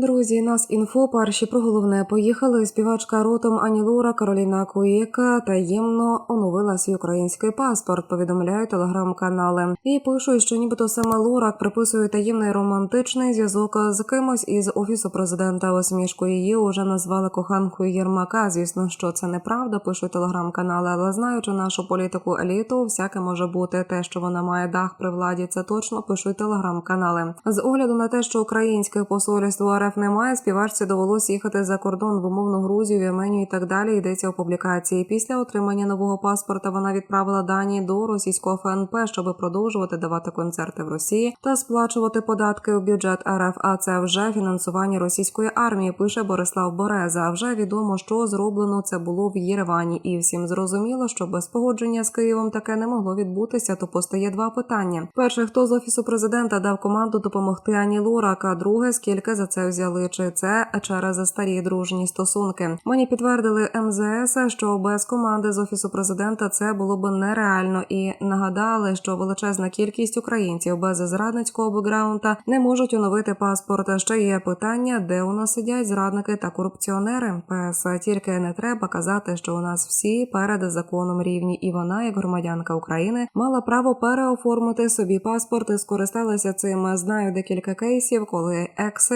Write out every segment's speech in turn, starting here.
Друзі, нас інфо перші про головне поїхали. Співачка ротом Ані Лура Кароліна Куєка таємно оновила свій український паспорт. Повідомляють телеграм-канали. І пишуть, що нібито саме Лурак приписує таємний романтичний зв'язок з кимось із офісу президента. Осмішку її уже назвали коханкою Єрмака. Звісно, що це неправда. Пишуть телеграм-канали, але знаючи нашу політику еліту, всяке може бути те, що вона має дах при владі. Це точно пишуть телеграм-канали. З огляду на те, що українське посольство РФ немає, співачці довелось їхати за кордон в умовну Грузію, Вірменію і так далі. Йдеться у публікації. Після отримання нового паспорта вона відправила дані до російського ФНП, щоб продовжувати давати концерти в Росії та сплачувати податки у бюджет РФ. А це вже фінансування російської армії. Пише Борислав Бореза. А вже відомо, що зроблено це було в Єревані, і всім зрозуміло, що без погодження з Києвом таке не могло відбутися. То постає два питання: перше, хто з офісу президента дав команду допомогти Ані Лурак, а друге, скільки за це взяли, чи це через старі дружні стосунки. Мені підтвердили МЗС, що без команди з офісу президента це було б нереально, і нагадали, що величезна кількість українців без зрадницького бекграунда не можуть оновити паспорт. Ще є питання, де у нас сидять зрадники та корупціонери. ПС тільки не треба казати, що у нас всі перед законом рівні, і вона, як громадянка України, мала право переоформити собі паспорт і скористалася цим. Знаю декілька кейсів, коли екс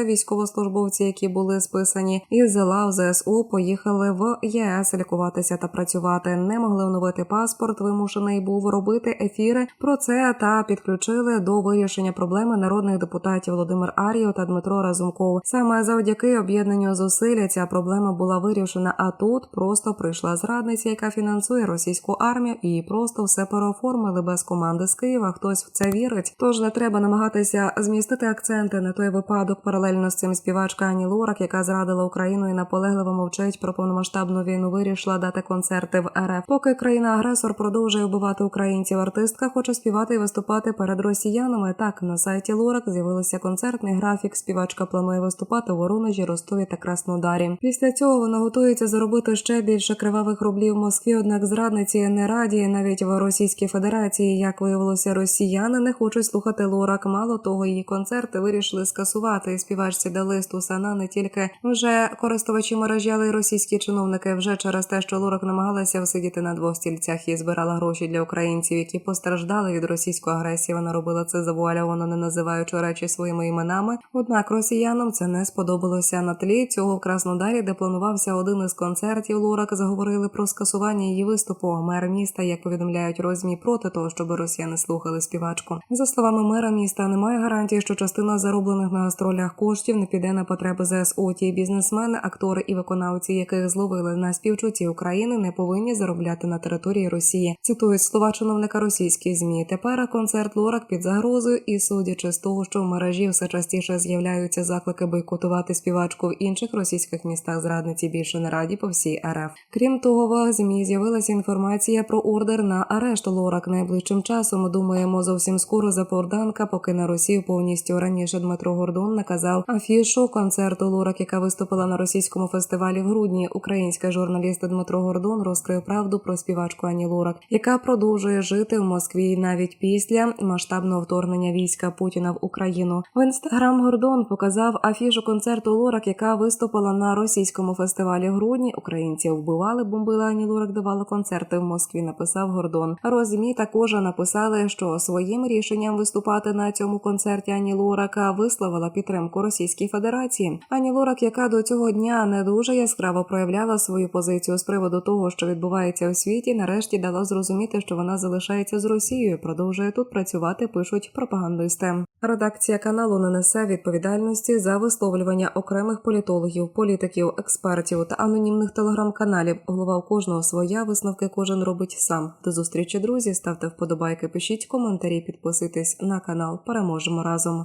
військовослужбовці, які були списані із лав ЗСУ, поїхали в ЄС лікуватися та працювати. Не могли оновити паспорт. Вимушений був робити ефіри про це та підключили до вирішення проблеми народних депутатів Володимир Аріо та Дмитро Разумков. Саме завдяки об'єднанню зусиль ця проблема була вирішена. А тут просто прийшла зрадниця, яка фінансує російську армію, і просто все переоформили без команди з Києва. Хтось в це вірить. Тож не треба намагатися змістити акценти на той випадок паралельно з цим співачка Ані Лорак, яка зрадила Україну і наполегливо мовчить про повномасштабну війну. Вирішила дати концерти в РФ. Поки країна-агресор продовжує вбивати українців. Артистка хоче співати і виступати перед росіянами. Так на сайті Лорак з'явився концертний графік. Співачка планує виступати у Воронежі, Ростові та Краснодарі. Після цього вона готується заробити ще більше кривавих рублів в Москві. Однак зрадниці не раді навіть в Російській Федерації. Як виявилося, росіяни не хочуть слухати Лорак. Мало того, її концерти вирішили скасувати. Співачці дали стусана не тільки вже користувачі мережі, але й російські чиновники. Вже через те, що Лорак намагалася всидіти на двох стільцях і збирала гроші для українців, які постраждали від російської агресії. Вона робила це завуальовано, не називаючи речі своїми іменами. Однак росіянам це не сподобалося. На тлі цього в Краснодарі, де планувався один із концертів, Лорак заговорили про скасування її виступу. Мер міста, як повідомляють розмі, проти того, щоб росіяни слухали співачку. За словами мера міста, немає гарантії, що частина зароблених на гастролях коштів не піде на потреби ЗСУ. Ті бізнесмени, актори і виконавці, яких зловили на співчутті України, не повинні заробляти на території Росії. Цитують слова чиновника російських змі. Тепер концерт Лорак під загрозою, і судячи з того, що в мережі все частіше з'являються заклики бойкотувати співачку в інших російських містах. Зрадниці більше не раді по всій РФ. Крім того, в змі з'явилася інформація про ордер на арешт Лорак. Найближчим часом думаємо зовсім скоро Запорданка покине Росію повністю. Раніше Дмитро Гордон наказав афішу концерту Лорак, яка виступила на російському фестивалі в грудні. Українська журналіст Дмитро Гордон розкрив правду про співачку Ані Лорак, яка продовжує жити в Москві навіть після масштабного вторгнення війська Путіна в Україну. В інстаграм Гордон показав афішу концерту Лорак, яка виступила на російському фестивалі в грудні. Українців вбивали, бомбили Ані Лорак, давала концерти в Москві. Написав Гордон. Розмі також написали, що своїм рішенням виступати на цьому концерті Ані Лорака висловила підтримку Російській Федерації. Ані Лорак, яка до цього дня не дуже яскраво проявляла свою позицію з приводу того, що відбувається у світі, нарешті дала зрозуміти, що вона залишається з Росією. Продовжує тут працювати. Пишуть пропагандисти. Редакція каналу не несе відповідальності за висловлювання окремих політологів, політиків, експертів та анонімних телеграм-каналів. Голова у кожного своя висновки кожен робить сам. До зустрічі, друзі. Ставте вподобайки, пишіть коментарі, підписуйтесь на канал. Переможемо разом.